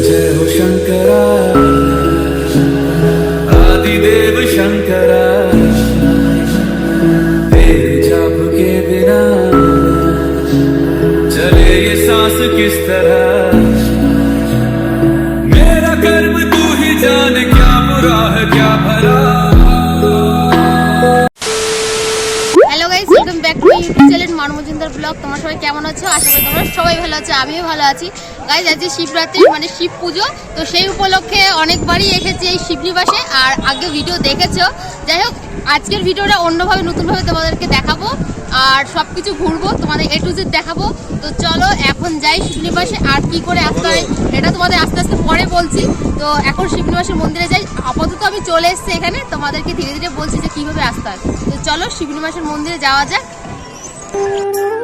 जय हो Shankara YouTube channel মান মজুমদার ব্লগ, তোমরা সবাই কেমন আছো? আশা করি তোমরা সবাই ভালো আছো, আমিও ভালো আছি। গাইজ আজকে শিবরাত্রি মানে শিব পুজো, তো সেই উপলক্ষে অনেকবারই এসেছি এই শিবনিবাসে আর আগে ভিডিও দেখেছ। যাই হোক, আজকের ভিডিওটা অন্যভাবে, নতুনভাবে তোমাদেরকে দেখাবো, আর সব কিছু ঘুরবো, তোমাদের এ টু জেড দেখাবো। তো চলো, এখন যাই শিবনিবাসে আর কি করে আসতে হয়, এটা তোমাদের আস্তে আস্তে পরে বলছি। তো এখন শিবনিবাসের মন্দিরে যাই, আপাতত আমি চলে এসেছি এখানে, তোমাদেরকে ধীরে ধীরে বলছি যে কীভাবে আসতে হয়। তো চলো শিবনিবাসের মন্দিরে যাওয়া যাক। Thank you.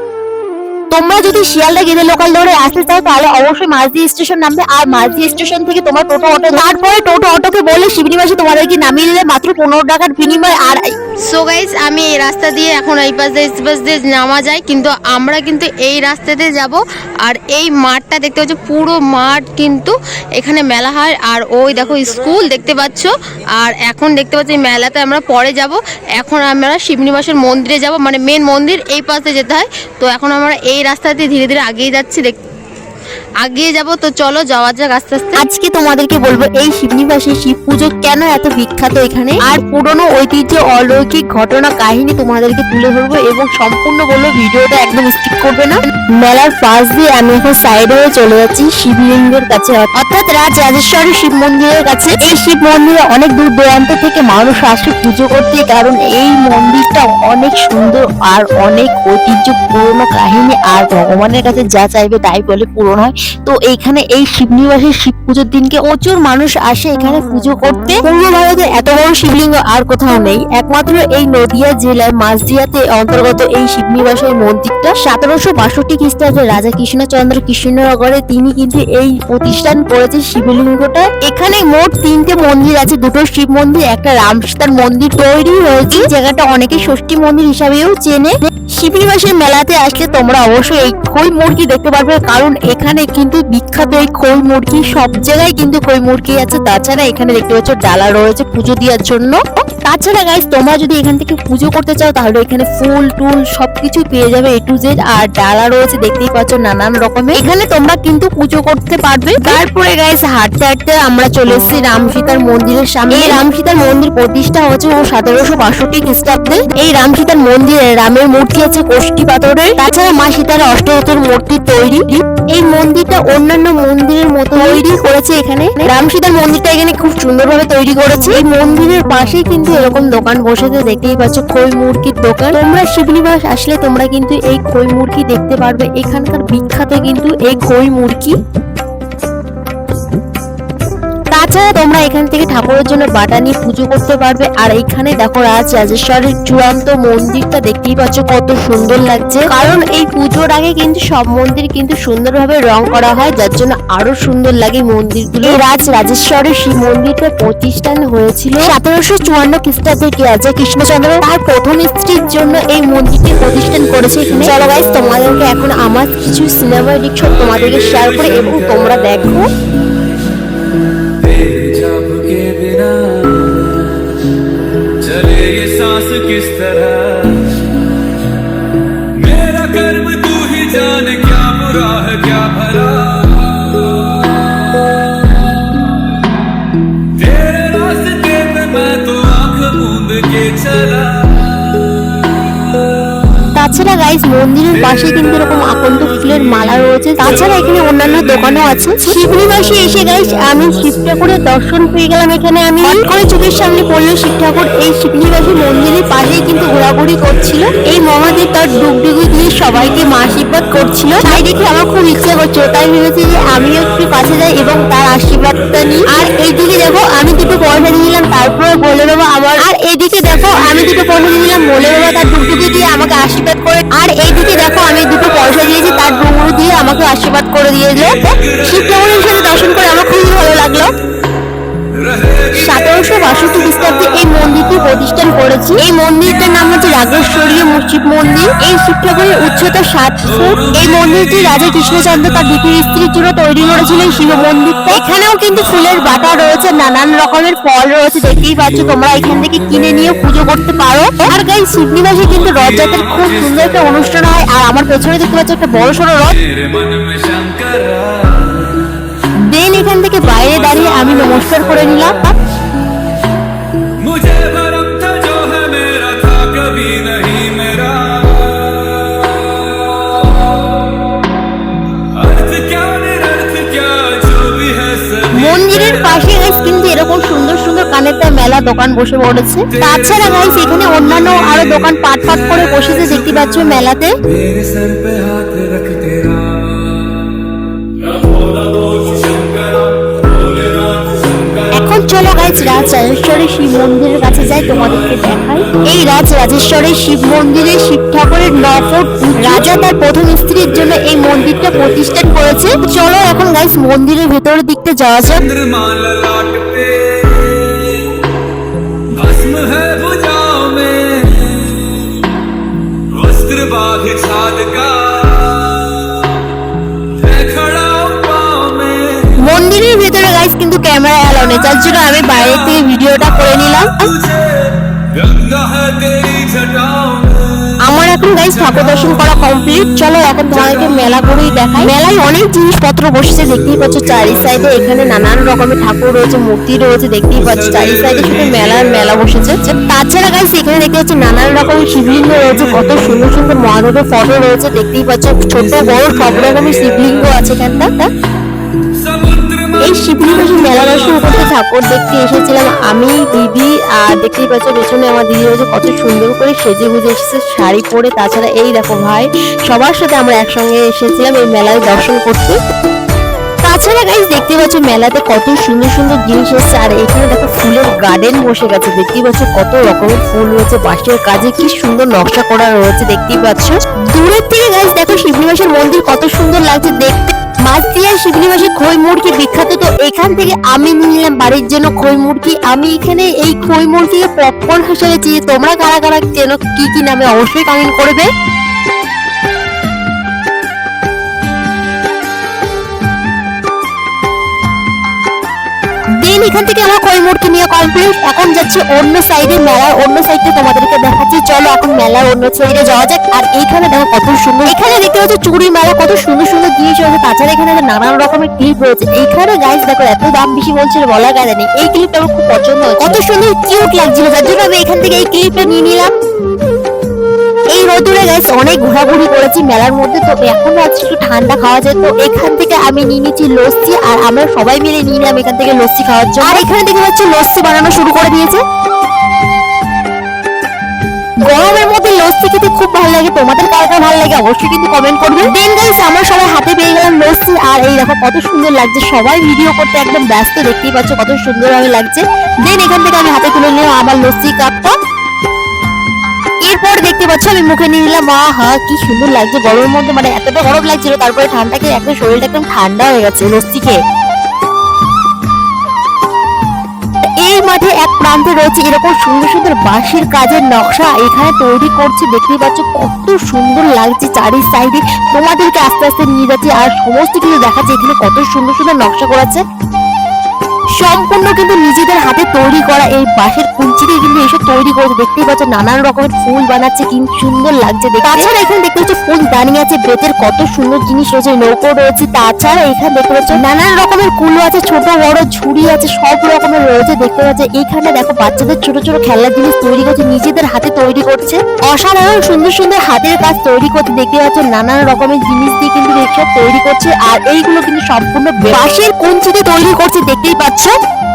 তোমরা যদি শিয়ালদা গেলে লোকাল ধরে আসতে চাও, তাহলে অবশ্যই মাঝদি স্টেশন নামবে। আর মাঝদি স্টেশন থেকে তোমার টোটো অটো তারপরে টোটো অটোকে বলে শিবনিবাসে তোমাদেরকে নামিয়ে দিলে মাত্র পনেরো টাকার বিনিময়ে। আর সো গাইজ আমি এই রাস্তা দিয়ে এখন এই পাশ দিয়ে পাশ দিয়ে নামা যায়, কিন্তু আমরা কিন্তু এই রাস্তাতে যাব। আর এই মাঠটা দেখতে পাচ্ছ, পুরো মাঠ কিন্তু এখানে মেলা হয়। আর ওই দেখো স্কুল দেখতে পাচ্ছ, আর এখন দেখতে পাচ্ছি মেলাতে আমরা পরে যাব। এখন আমরা শিবনিবাসের মন্দিরে যাব মানে মেন মন্দির এই পাশে যেতে হয়। তো এখন আমরা এই রাস্তাতে ধীরে ধীরে আগিয়ে যাচ্ছি আগিয়ে যাব, তো চলো যাওয়া যাক আস্তে আস্তে। আজকে তোমাদেরকে বলব, এই শিবনিবাসী শিব পুজো কেন এত বিখ্যাত এখানে? আর পুরনো ঐতিহ্য অলৌকিক ঘটনা কাহিনী তোমাদেরকে তুলে ধরবো এবং সম্পূর্ণ বলব, ভিডিওটা একদম স্কিপ করবে না। মেলার পাশ দিয়ে আমি এখন সাইড হয়ে চলে যাচ্ছি শিবলিঙ্গের কাছে। অর্থাৎ রাজ রাজেশ্বরী শিব মন্দিরের কাছে। এই শিব মন্দিরে অনেক দূর দূরান্ত থেকে মানুষ আসে পুজো করতে, কারণ এই মন্দিরটা অনেক সুন্দর আর অনেক ঐতিহ্য পুরনো কাহিনী, আর ভগবানের কাছে যা চাইবে তাই বলে পূরণ হয়। তো এইখানে এই শিবনিবাসের শিব পুজোর দিনকে প্রচুর মানুষ আসে এখানে পুজো করতে। পূর্ব ভারতে এত বড় শিবলিঙ্গ আর কোথাও নেই। একমাত্র এই নদিয়া জেলার মাঝদিয়াতে অন্তর্গত এই শিবনিবাসের মন্দিরটা। সতেরোশো বাষট্টি খ্রিস্টাব্দে রাজা কৃষ্ণচন্দ্র কৃষ্ণনগরে তিনি কিন্তু এই প্রতিষ্ঠান করেছে শিবলিঙ্গটা। এখানে মোট তিনটে মন্দির আছে, দুটো শিব মন্দির, একটা মন্দির তৈরি হয়েছে। জায়গাটা অনেকে ষষ্ঠী মন্দির হিসাবেও চেনে। শিবনিবাসের মেলাতে আসলে তোমরা অবশ্যই এই খই মুরগি দেখতে পারবে, কারণ এখানে কিন্তু বিখ্যাত এই খই মুরগি সব জায়গায় কিন্তু খই মুরগি আছে। তাছাড়া এখানে দেখতে পাচ্ছ ডালা রয়েছে পুজো দেওয়ার জন্য। তাছাড়া গাইস তোমরা যদি এখান থেকে পুজো করতে চাও, তাহলে এখানে ফুল, টুল সবকিছু পেয়ে যাবে এ টু জেড আর ডালা রয়েছে, দেখতেই পাচ্ছ, নানান রকমের। এখানে তোমরা কিন্তু পুজো করতে পারবে। তারপরে গাইস হাঁটতে হাঁটতে আমরা চলে এসেছি রাম সীতার মন্দিরের সামনে। এই রাম সীতার মন্দির প্রতিষ্ঠা হয়েছে ও সতেরোশো বাষট্টি খ্রিস্টাব্দে। এই রাম সীতার মন্দিরে রামের মূর্তি আছে কোষ্ঠী পাথরের। তাছাড়া মা সীতার অষ্টরথের মূর্তি তৈরি। এই মন্দিরটা অন্যান্য মন্দিরের মতো তৈরি করেছে এখানে। রাম সীতার মন্দিরটা এখানে খুব সুন্দর ভাবে তৈরি করেছে। এই মন্দিরের পাশেই কিন্তু এরকম দোকান বসেছে দেখতেই পাচ্ছ খই মুরগির দোকান। তোমরা শিবনিবাস আসলে তোমরা কিন্তু এই খই মুরগি দেখতে পারবে। এখানকার বিখ্যাত কিন্তু এই খই মুরগি। তাছাড়া তোমরা এখান থেকে ঠাকুরের জন্য বাটা নিয়ে পুজো করতে পারবে। আর এখানে দেখো রাজ রাজেশ্বরের চূড়ান্ত মন্দিরটা দেখতেই পাচ্ছ, কত সুন্দর লাগছে। কারণ এই পুজোর আগে কিন্তু সব মন্দির কিন্তু সুন্দরভাবে রং করা হয়, যার জন্য আরও সুন্দর লাগে মন্দিরগুলো। রাজ রাজেশ্বরের শিব মন্দিরটা প্রতিষ্ঠান হয়েছিল সতেরোশো চুয়ান্ন খ্রিস্টাব্দে কি আছে কৃষ্ণচন্দ্র। তার প্রথম স্ত্রীর জন্য এই মন্দিরটি প্রতিষ্ঠান করেছে চলো গাইস তোমাদেরকে এখন আমার কিছু সিনেমা ডিকশন তোমাদেরকে শেয়ার করে এবং তোমরা দেখো। গাইস মন্দিরের পাশে কিন্তু এরকম আকন্দ ফুলের মালা রয়েছে। তাছাড়া এখানে অন্যান্য দোকানও আছে। শিবনিবাসে এসে গাইস আমি শিব ঠাকুরের দর্শন পেয়ে গেলাম এখানে। আমি করে চোখের সামনে পড়ল শিব ঠাকুর এই শিবনিবাসী মন্দিরের পাশেই কিন্তু ঘোরাঘুরি করছিল। এই মহাদেব তার ডুবডুবি দিয়ে সবাইকে মা আশীর্বাদ করছিল। তাই দেখে আমার খুব ইচ্ছা করছিল তাই ভেবেছি যে আমিও একটু কাছে যাই এবং তার আশীর্বাদটা নিই। আর এইদিকে দেখো, আমি দুটো পয়সা দিয়ে দিলাম, তারপরে বলে দেবো আমার। আর এইদিকে দেখো, আমি দুটো পয়সা দিয়ে দিলাম, বলে দেবো তার ডুবডুবি দিয়ে আমাকে আশীর্বাদ করে আর এইদিকে দেখো, আমি দুটো পয়সা দিয়েছি, তার ডুমুরু দিয়ে আমাকে আশীর্বাদ করে দিয়ে শিব শিব হিসেবে দর্শন করে আমার খুবই ভালো লাগল। সতেরোশো বাষট্টি খ্রিস্টাব্দে এই মন্দিরটি প্রতিষ্ঠান করেছে। এই মন্দিরটার নাম হচ্ছে রাগেশ্বরীয় শিব মন্দির। এই ঠাকুরের উচ্চতা সাত ফুট। এই মন্দিরটি রাজা কৃষ্ণচন্দ্র তার দ্বিতীয় স্ত্রীর জন্য তৈরি করেছিলেন শিব মন্দিরটা। এখানেও কিন্তু ফুলের বাটা রয়েছে, নানান রকমের ফল রয়েছে। দেখতেই পাচ্ছ তোমরা এখান থেকে কিনে নিয়ে পুজো করতে পারো। আর গাই শিবনিবাসে কিন্তু রথযাত্রার খুব সুন্দর একটা অনুষ্ঠান হয়। আর আমার পেছনে দেখতে পাচ্ছ একটা বড় সড়ো রথ সেখান থেকে বাইরে দাঁড়িয়ে আমি নমস্কার করে নিলাম। মন্দিরের পাশে কিন্তু এরকম সুন্দর সুন্দর কানের মেলা দোকান বসে পড়েছে। তাছাড়া গাইস এখানে অন্যান্য আরও দোকান পাট পাট করে বসেছে দেখতে পাচ্ছ মেলাতে। শিব মন্দিরের কাছে যাই, তোমাদেরকে দেখাই। এই রাজ রাজেশ্বরের শিব মন্দিরে শিব ঠাকুরের ন ফুট রাজা তার প্রথম স্ত্রীর জন্য এই মন্দিরটা প্রতিষ্ঠান করেছে। চলো এখন গাইস মন্দিরের ভেতরের দিকতে যাওয়া যাক। है গাইস কিন্তু ক্যামেরা অ্যালাউ নেই। যার জন্য আমি বাইরে থেকে ভিডিওটা করে নিলাম। আমার এখন গাইস ঠাকুর দর্শন করা কমপ্লিট চলো এখন তোমাদেরকে মেলা ঘুরেই দেখাই। মেলায় অনেক জিনিসপত্র বসেছে, দেখতেই পাচ্ছ চারি সাইডে এখানে নানান রকমের ঠাকুর রয়েছে, মূর্তি রয়েছে, দেখতেই পাচ্ছ চারি সাইডে শুধু মেলার মেলা বসেছে। তাছাড়া গাইস এখানে দেখতে পাচ্ছি নানান রকমের শিবলিঙ্গ রয়েছে, কত সুন্দর সুন্দর মহাদেবের ফটো রয়েছে, দেখতেই পাচ্ছ ছোট বড় সব রকমের শিবলিঙ্গ আছে এখানটা এই শিবলি মেলা দর্শন করতে ঠাকুর দেখতে এসেছিলাম, আমি, দিদি, আর দেখতেই পাচ্ছ পেছনে আমার দিদি রয়েছে, কত সুন্দর করে সেজে গুজে এসেছে শাড়ি পরে। তাছাড়া এই দেখো ভাই, সবার সাথে আমরা একসঙ্গে এসেছিলাম এই মেলায় দর্শন করতে। তাছাড়া গাইজ দেখতে পাচ্ছ মেলাতে কত সুন্দর সুন্দর জিনিস এসেছে, আর এখানে দেখো ফুলের গার্ডেন বসে গেছে, দেখতেই পাচ্ছ কত রকমের ফুল রয়েছে, বাঁশের কাজে কি সুন্দর নকশা করা রয়েছে, দেখতেই পাচ্ছ। দূরের থেকে গাইজ দেখো শিবনিবাসের মন্দির কত সুন্দর লাগছে, দেখতে মাছদিয়ার শিবনিবাসে খই মুরগি, বিখ্যাত তো এখান থেকে আমি নিলাম বাড়ির জন্য খই মুরগি। আমি এখানে এই খই মুরগিকে পপকর্ন হিসেবে চেয়ে তোমরা কারা কারা কেন কি কি নামে অবশ্যই কমেন্ট করবে। দেন এখান থেকে আমার কই মূর্তি নিয়ে কমপ্লিট এখন যাচ্ছি অন্য সাইডে মেলার অন্য সাইডে তোমাদেরকে দেখাচ্ছি। চলো এখন মেলার অন্য সাইডে যাওয়া যাক। আর এইখানে দেখো কত সুন্দর এখানে দেখতে পাচ্ছ চুড়ি মেলা, কত সুন্দর সুন্দর জিনিস রয়েছে। তাছাড়া এখানে নানান রকমের ক্লিপ রয়েছে। এইখানে গাইস দেখো এত দাম বেশি বলছিল বলা গেলে নেই। এই ক্লিপটা আমার খুব পছন্দ কত সুন্দর কিউট লাগছিল। যার জন্য আমি এখান থেকে এই ক্লিপটা নিয়ে নিলাম। রোদুরে গাইস অনেক ঘোরাঘুরি করেছি মেলার মধ্যে তো এখন আজকে একটু ঠান্ডা খাওয়া যায়। তো এখান থেকে আমি নিয়ে নিচ্ছি লস্যি, আর আমরা সবাই মিলে নিয়ে নিলাম এখান থেকে লস্যি খাওয়ার জন্য। আর এখানে দেখতে পাচ্ছি, লস্যি বানানো শুরু করে দিয়েছে। গরমের মধ্যে লস্যি খেতে খুব ভালো লাগে। তোমাদের কার ভালো লাগে অবশ্যই কিন্তু কমেন্ট করবে। দেন গাইস আমরা সবাই হাতে পেয়ে গেলাম লস্যি, আর এই দেখো কত সুন্দর লাগছে। সবাই ভিডিও করতে একদম ব্যস্ত, দেখতেই পাচ্ছ কত সুন্দরভাবে লাগছে। দেন এখান থেকে আমি হাতে তুলে নিলাম আমার লস্যি কাপটা এরপর দেখতে পাচ্ছ, আমি মুখে নিয়ে নিলাম হা কি সুন্দর লাগছে গরমের মধ্যে মানে এতটা গরম লাগছিল, তারপরে ঠান্ডাকে একদম শরীরটা একদম ঠান্ডা হয়ে গেছে লস্যি এই মাঠে এক প্রান্তে রয়েছে এরকম সুন্দর সুন্দর বাঁশের কাজের নকশা, এখানে তৈরি করছে, দেখতেই পাচ্ছ, কত সুন্দর লাগছে চারি সাইডে। তোমাদেরকে আস্তে আস্তে নিয়ে যাচ্ছি, আর সমস্ত কিছু দেখাচ্ছে, এখানে কত সুন্দর সুন্দর নকশা করেছে সম্পূর্ণ কিন্তু নিজেদের হাতে তৈরি করা এই বাঁশের কুঞ্চি দিয়ে কিন্তু এসব তৈরি করেছে। দেখতেই পাচ্ছ, নানান রকমের ফুল বানাচ্ছে, কি সুন্দর লাগছে দেখতে। তাছাড়া এখানে দেখতে পাচ্ছ, ফুল দাঁড়িয়ে আছে, বেতের কত সুন্দর জিনিস রয়েছে, নৌকো রয়েছে, তাছাড়া এখানে দেখতে পাচ্ছ, নানান রকমের কুলো আছে, ছোট, বড়, ঝুড়ি আছে, সব রকমের রয়েছে, দেখতে পাচ্ছ। এইখানে দেখো, বাচ্চাদের ছোট ছোট খেলার জিনিস তৈরি করছে, নিজেদের হাতে তৈরি করছে। অসাধারণ সুন্দর সুন্দর হাতের কাজ তৈরি করতে দেখতে পাচ্ছ, নানান রকমের জিনিস দিয়ে কিন্তু এসব তৈরি করছে, আর এইগুলো কিন্তু সম্পূর্ণ বাঁশের কুঞ্চিতে তৈরি করছে, দেখতেই পাচ্ছ।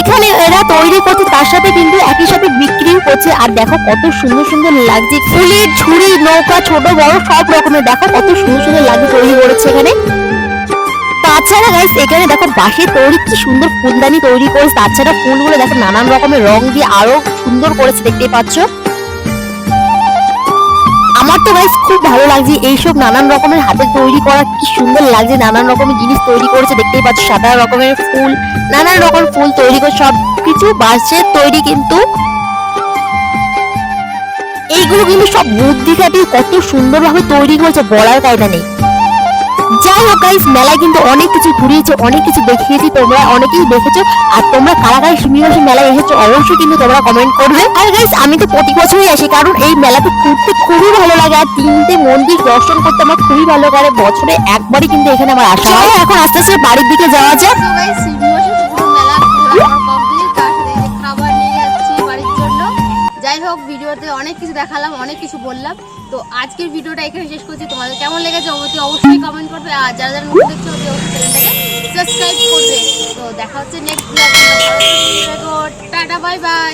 এখানে এরা তৈরি করছে, তার সাথে কিন্তু একই সাথে বিক্রিও করছে। আর দেখো কত সুন্দর সুন্দর লাগছে। ফুলের ঝুড়ি, নৌকা, ছোট, বড়, সব রকমের। দেখো কত সুন্দর সুন্দর লাগছে তৈরি করেছে এখানে। তাছাড়া গাইস এখানে দেখো বাঁশের তৈরি, কি সুন্দর ফুলদানি তৈরি করেছে। তাছাড়া ফুলগুলো দেখো নানান রকমের রং দিয়ে আরও সুন্দর করেছে, দেখতেই পাচ্ছ। আমার তো গাইস খুব ভালো লাগছে এইসব নানান রকমের হাতে তৈরি করা, কি সুন্দর লাগছে নানান রকমের জিনিস তৈরি করেছে, দেখতেই পাচ্ছ সাদা রকমের ফুল, নানান রকম ফুল তৈরি করে সব কিছু বাঁশের তৈরি কিন্তু। এইগুলো কিন্তু সব বুদ্ধি কত সুন্দরভাবে তৈরি করেছে, বলার কায়দা নেই। যাই হোক গাইস মেলায় কিন্তু অনেক কিছু ঘুরিয়েছে অনেক কিছু দেখিয়েছি তোমরা অনেকেই দেখেছ আর তোমরা কারা কারা শিমিবাসী মেলায় এসেছ অবশ্যই কিন্তু তোমরা কমেন্ট করবে। আর গাইস আমি তো প্রতি বছরই আসি কারণ এই মেলাতে ঘুরতে খুবই ভালো লাগে আর তিনটে মন্দির দর্শন করতে আমার খুবই ভালো লাগে বছরে একবারই কিন্তু এখানে আমার আসা হয়। এখন আস্তে আস্তে বাড়ির দিকে যাওয়া যাক। যাই হোক, ভিডিওতে অনেক কিছু দেখালাম, অনেক কিছু বললাম। তো আজকের ভিডিওটা এখানে শেষ করছি। তোমাদের কেমন লেগেছে অবশ্যই অবশ্যই কমেন্ট করবে। আর যারা যারা নতুন দেখছ চ্যানেলটাকে সাবস্ক্রাইব করবে। তো দেখা হচ্ছে next blog tata bye bye